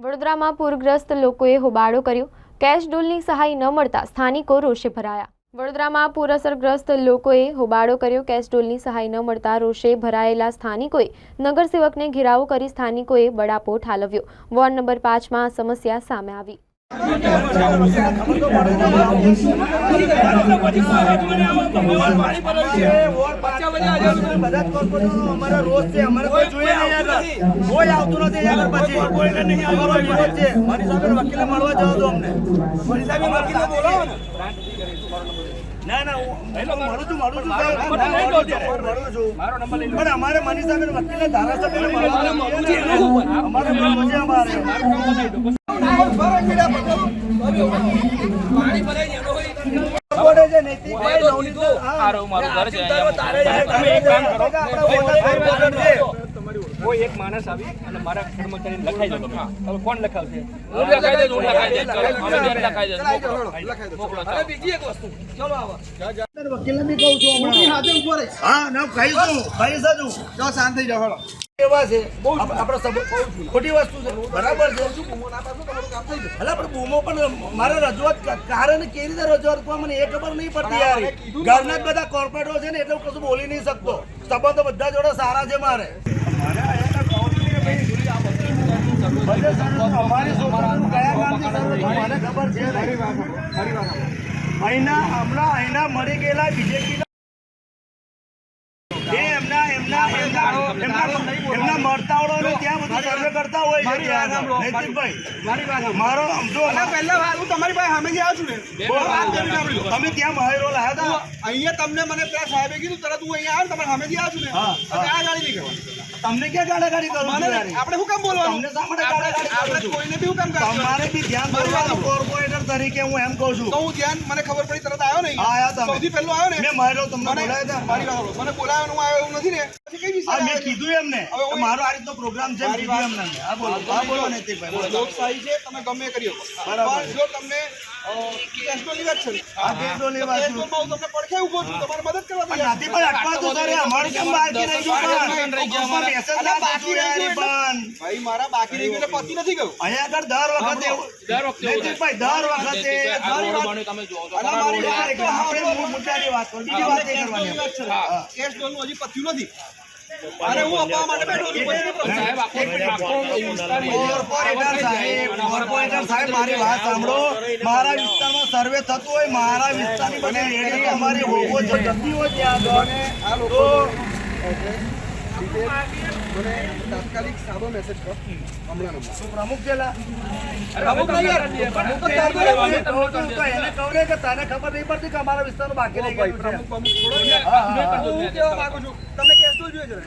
વડોદરામાં પૂરગ્રસ્ત લોકોએ હોબાળો કર્યો. કેશ ડોલની સહાય ન મળતા સ્થાનિકો રોષે ભરાયા. વડોદરામાં પૂર અસરગ્રસ્ત લોકોએ હોબાળો કર્યો. કેશ ડોલની સહાય ન મળતા રોષે ભરાયેલા સ્થાનિકોએ નગરસેવકને ઘેરાવો કરી સ્થાનિકોએ બડાપો ઠાલવ્યો. વોર્ડ નંબર પાંચમાં સમસ્યા સામે આવી. અમારા રોજ છે અમારે કોઈ જોઈએ નહીં કોઈ આવતું નથી આગળ પછી કોઈને નહીં અમારો વિરોધ છે મારી સામે વકીલે મળવા જવા દો અમને મારી સામે વકીલે બોલાવો ને ના ના હું મળું છું મળું છું સાહેબ. મળું છું, પણ અમારે મની સામે વકીલે ધારાસભ્ય. અમારે કોઈ એક માણસ આવી અને મારા કર્મચારીને લખાઈ દો હવે કોણ લખાવશે હું લખાઈ દઈશ, હું લખાઈ દઈશ. ચલો, અમે બેન લખાઈ દઈશ. મોકલો, મોકલો, ચાલો. બી કહું છું હા ના કહીશું કહીશ જ હું. એવા છે. ખોટી વસ્તુ છે. બરાબર છે. અલા પણ બૂમો પણ મારે રજૂઆત કારણ કેવી રીતે રજૂઆત કરવા મને એ ખબર નહીં પડતી યાર. ઘરના બધા કોર્પોરેટો છે ને એટલે હું કશું બોલી નહીં શકતો. સંબંધો બધા જોડે સારા છે મારે. બધે સર્વ અમારી સોસાયટીનું કયા ગામથી મને ખબર છે. અહીંના હમણાં અહીંના મળી ગયેલા બીજેપી એ એમના એમના એમના એમના એમના મળતાવળોને ત્યાં બધું સર્વે કરતા હોય છે ત્યાં આગળ. નૈતિકભાઈ મારો જો પહેલા હું તમારી પાસે સામેથી આવું છું ને. બોલો. વાત કરી સાંભળી લો. તમે ત્યાં મહેરો લાયા હતા? અહીંયા તમને મને પેલા સાહેબે કીધું તરત હું અહીંયા આવ્યો ને તમારે સામેથી આવું છું ને. આ ગાડી નહીં કરવાની. તમને ક્યાં ગાડાગાડી કરું છું આપણે શું કામ બોલવાનું? તમને શા માટે ગાળાગાળી કરું આપણે કોઈને બી શું કામ કામ તમારે બી ધ્યાન દોરવાનું કોર્પોરેટર તરીકે હું એમ કહું છું. તો હું ધ્યાન મને ખબર પડી તરત આવ્યો ને આયા તમે. સૌથી પહેલો આવ્યો ને. મેં મહેરો તમને મને બોલાયા હતા. મારી વાત મને બોલાવ્યો હું આવ્યો એવું નથી ને. મેં કીધું એમને મારો આ રીતનો પ્રોગ્રામ છે મારી વાત- હા બોલો આ બોલો નૈતિકભાઈ બોલો. લોકશાહી છે તમે ગમે કર્યો. બરાબર. જો તમને આ આ હજી પત્યું નથી. અને હું અપાવવા માટે બેઠો છું સાહેબ આખો આખો વિસ્તાર કોર્પોરેટર સાહેબ કોર્પોરેટર સાહેબ મારી વાત સાંભળો. મારા વિસ્તારમાં સર્વે થતું હોય મારા વિસ્તારની બને રેડી અમારી હોવો જ જતી હોય. ત્યાં તો મને તાત્કાલિક સાદો મેસેજ કર. હમણાં નંબર. પ્રમુખ છે પ્રમુખ નહીં. પ્રમુખ તો તાર જોડે એને કહું ને કે તને ખબર નહીં પડતી કે અમારા વિસ્તારમાં બાકી રહી ગયું પ્રમુખ પ્રમુખ છોડો ને. હા, હા. તો હું. કહેવા માંગુ છું તમને કેસ જોઈએ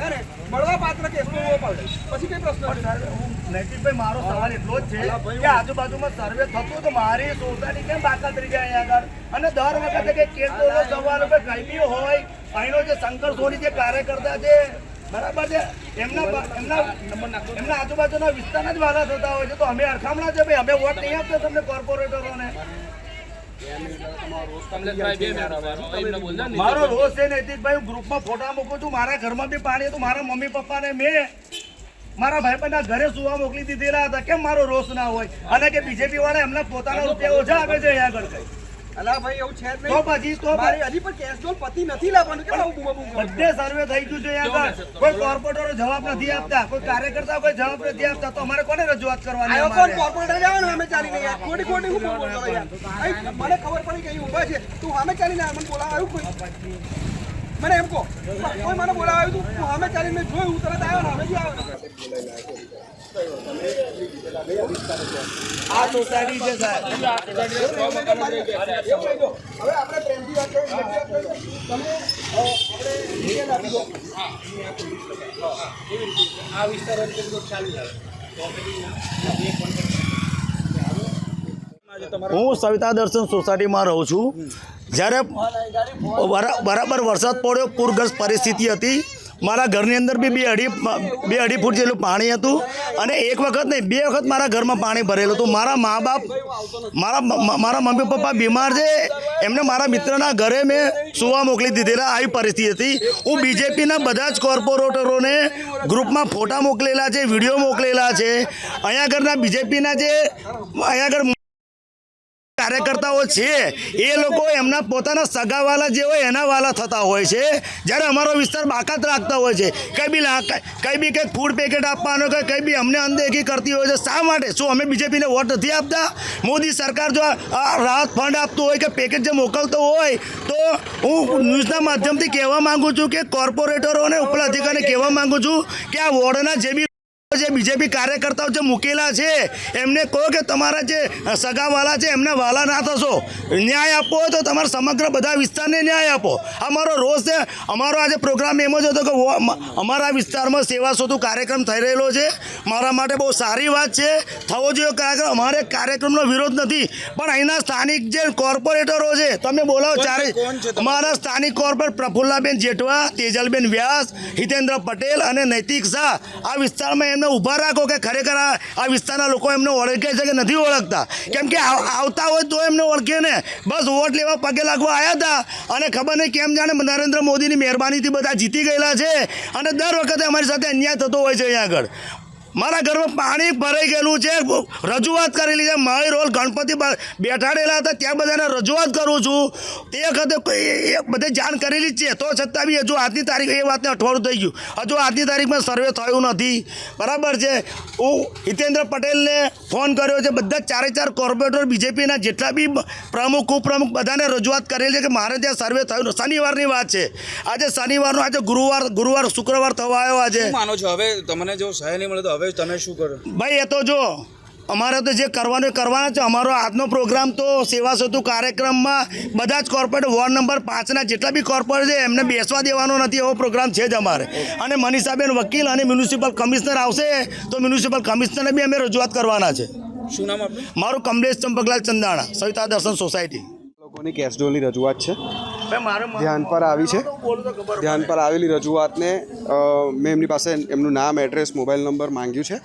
ને મળવા પાત્ર કેસ ડોલ હોવો પડે પછી કઈ પ્રશ્ન નૈતિકભાઈ મારો સવાલ એટલો જ છે કે આજુબાજુમાં સર્વે થતું તો મારી સોસાયટી કેમ બાકાત રહી જાય અહીંયા આગળ? અને દર વખતે કે કેસનો સવાલ કે કઈ હોય અહીંનો જે શંકર સોની જે કાર્યકર્તા છે બરાબર છે? એમના એમના એમના આજુબાજુના વિસ્તારના જ વાલા થતા હોય છે. તો અમે અરખામણા છે ભાઈ અમે વોટ નહીં આપતા તમને કોર્પોરેટરોને. મારો રોષ છે નૈતિકભાઈ હું ગ્રુપમાં ફોટા મૂકું છું મારા ઘરમાં બી પાણી હતું મારા મમ્મી પપ્પાને મેં મારા ભાઈબંધના ઘરે સુવા મોકલી દીધેલા હતા. કેમ મારો રોષ ના હોય? અને કે બીજેપી વાળા એમના પોતાના રૂપિયા ઓછા આપે છે અહીંયા આગળ કઈ? અલા ભાઈ એવું છે જ તો નહીં પછી તો મારી હજી પણ કેસ ડોલ નથી લાવવાનું. કેમ આવું બૂમા બૂમ બધે સર્વે થઈ ગયું છે આગળ. કોઈ કોર્પોરેટરો જવાબ નથી આપતા. કોઈ કાર્યકર્તા કોઈ જવાબ નથી આપતા. તો અમારે કોને રજૂઆત કરવાની આયો કોણ? કોર્પોરેટર જાવ અમે હું બોલ બોલ યાર. મને ખબર પડી કે ઊભા છે. તું સામે ચાલીને આવ, મને બોલાવા આવ્યું કોઈ? મને એમ કહો. કોઈ મને બોલાવ્યું આવ્યું તું? સામે ચાલીને જોયું તરત આવ્યો ને સામેથી આવ્યો આ સોસાયટી છે હું સવિતા દર્શન સોસાયટીમાં રહું છું. જ્યારે બરાબર વરસાદ પડ્યો, પૂરગ્રસ્ત પરિસ્થિતિ હતી. મારા ઘરની અંદર બી બે અઢી બે અઢી ફૂટ જેટલું પાણી હતું અને એક વખત નહીં, બે વખત મારા ઘરમાં પાણી ભરેલું હતું. મારા મા બાપ, મારા મારા મમ્મી પપ્પા બીમાર છે, એમને મારા મિત્રના ઘરે મેં સુવા મોકલી દીધેલા. આવી પરિસ્થિતિ હતી. હું બીજેપીના બધા જ કોર્પોરેટરોને ગ્રુપમાં ફોટા મોકલેલા છે, વીડિયો મોકલેલા છે. અહીંયા આગળના બીજેપીના જે, અહીંયા આગળ કાર્યકર્તાઓ છે, એ લોકો એમના પોતાના સગાવાલા જે હોય એના વાલા થતા હોય છે. જ્યારે અમારો વિસ્તાર બાકાત રાખતા હોય છે. કંઈ બી કંઈ બી કંઈક ફૂડ પેકેટ આપવાનો કે કંઈ બી અમને અનદેખી કરતી હોય છે, શા માટે? શું અમે બીજેપીને વોટ નથી આપતા? મોદી સરકાર જો રાહત ફંડ આપતું હોય કે પેકેટ જે મોકલતો હોય, તો હું ન્યૂઝના માધ્યમથી કહેવા માગું છું કે કોર્પોરેટરોને ઉપલા અધિકારીને કહેવા માંગુ છું કે આ વોર્ડના જે બી જે બીજેપી કાર્યકર્તાઓ જે મૂકેલા છે એમને કહો કે તમારા જે સગા વાલા છે એમને વાલા ના થશો. ન્યાય આપવો તો તમારા સમગ્ર બધા વિસ્તારને ન્યાય આપો. અમારો રોજ છે અમારો આજે પ્રોગ્રામ એમ જ હતો કે અમારા વિસ્તારમાં સેવા શોધું કાર્યક્રમ થઈ રહેલો છે. મારા માટે બહુ સારી વાત છે. થવો જોઈએ કાર્યક્રમ અમારે કાર્યક્રમનો વિરોધ નથી. પણ અહીંના સ્થાનિક જે કોર્પોરેટરો છે તમે બોલાવો ચારે અમારા સ્થાનિક કોર્પોરેટ પ્રફુલ્લાબેન જેઠવા તેજલબેન વ્યાસ હિતેન્દ્ર પટેલ અને નૈતિક શાહ. આ વિસ્તારમાં એમને ઊભા રાખો કે ખરેખર આ વિસ્તારના લોકો એમને ઓળખે છે કે નથી ઓળખતા. કેમ કે આવતા હોય તો એમને ઓળખે ને. બસ વોટ લેવા પગે લાગવા આવ્યા હતા. અને ખબર નહીં કેમ જાણે નરેન્દ્ર મોદીની મહેરબાનીથી બધા જીતી ગયેલા છે. અને દર વખતે અમારી સાથે અન્યાય થતો હોય છે અહીંયા આગળ. મારા ઘરમાં પાણી ભરાઈ ગયેલું છે. રજૂઆત કરેલી છે. મારી રોલ ગણપતિ બેઠાડેલા હતા. ત્યાં બધાને રજૂઆત કરું છું. તે વખતે બધે જાણ કરેલી છે. તો છતાં બી હજુ આજની તારીખ એ વાતને અઠવાડિયું થઈ ગયું. હજુ આજની તારીખમાં સર્વે થયું નથી. બરાબર છે. હું હિતેન્દ્ર પટેલને ફોન કર્યો છે બધા ચારે ચાર કોર્પોરેટર બીજેપીના જેટલા બી પ્રમુખ ઉપપ્રમુખ બધાને રજૂઆત કરેલી છે કે મારે ત્યાં સર્વે થયું શનિવારની વાત છે. આજે શનિવારનો આજે ગુરુવાર ગુરુવાર શુક્રવાર થવા આવ્યો આજે. માનો છો? હવે તમને જો સહાય નહીં મળે તો હવે તમે શું કરો? ભાઈ એ તો જો અમારે તો જે કરવાનું એ કરવાના છે. અમારો આજનો પ્રોગ્રામ તો સેવા સેતુ કાર્યક્રમમાં બધા જ કોર્પોરેટ વોર્ડ નંબર પાંચના જેટલા બી કોર્પોરેટ છે એમને બેસવા દેવાનો નથી એવો પ્રોગ્રામ છે જ અમારે. અને મનીષાબેન વકીલ અને મ્યુનિસિપલ કમિશનર આવશે તો મ્યુનિસિપલ કમિશનરને બી અમે રજૂઆત કરવાના છે. શું નામ મારું કમલેશ ચંપકલાલ ચંદાણા સવિતા દર્શન સોસાયટી. લોકોની કેસડોલની રજૂઆત છે. મારે ધ્યાન પર આવી છે. ધ્યાન પર આવેલી રજૂઆતને મેં એમની પાસે એમનું નામ એડ્રેસ મોબાઈલ નંબર માંગ્યું છે.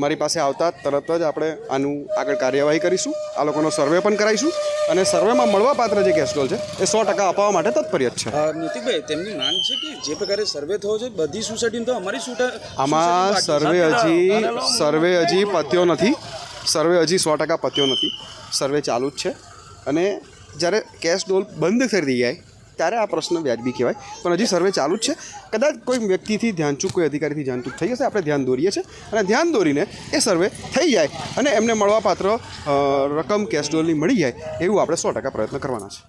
મારી પાસે આવતા તરત જ આપણે આનું આગળ કાર્યવાહી કરીશું. આ લોકોનો સર્વે પણ કરાવીશું અને સર્વેમાં મળવાપાત્ર જે કેશડોલ છે એ સો ટકા અપાવવા માટે તત્પર્ય છે. નીતિકભાઈ તેમની માંગ છે કે જે પ્રકારે સર્વે થયો છે બધી સોસાયટી તો અમારી સુટ આમાં સર્વે હજી સર્વે હજી પત્યો નથી. સર્વે હજી સો ટકા પત્યો નથી. સર્વે ચાલુ જ છે. અને જ્યારે કેશ ડોલ બંધ કરી જાય ત્યારે આ પ્રશ્ન વ્યાજબી કહેવાય. પણ હજી સર્વે ચાલુ જ છે. કદાચ કોઈ વ્યક્તિથી ધ્યાનચૂક કોઈ અધિકારીથી ધ્યાનચૂક થઈ જશે આપણે ધ્યાન દોરીએ છીએ. અને ધ્યાન દોરીને એ સર્વે થઈ જાય અને એમને મળવાપાત્ર રકમ કેશ મળી જાય, એવું આપણે સો ટકા પ્રયત્ન કરવાના છે.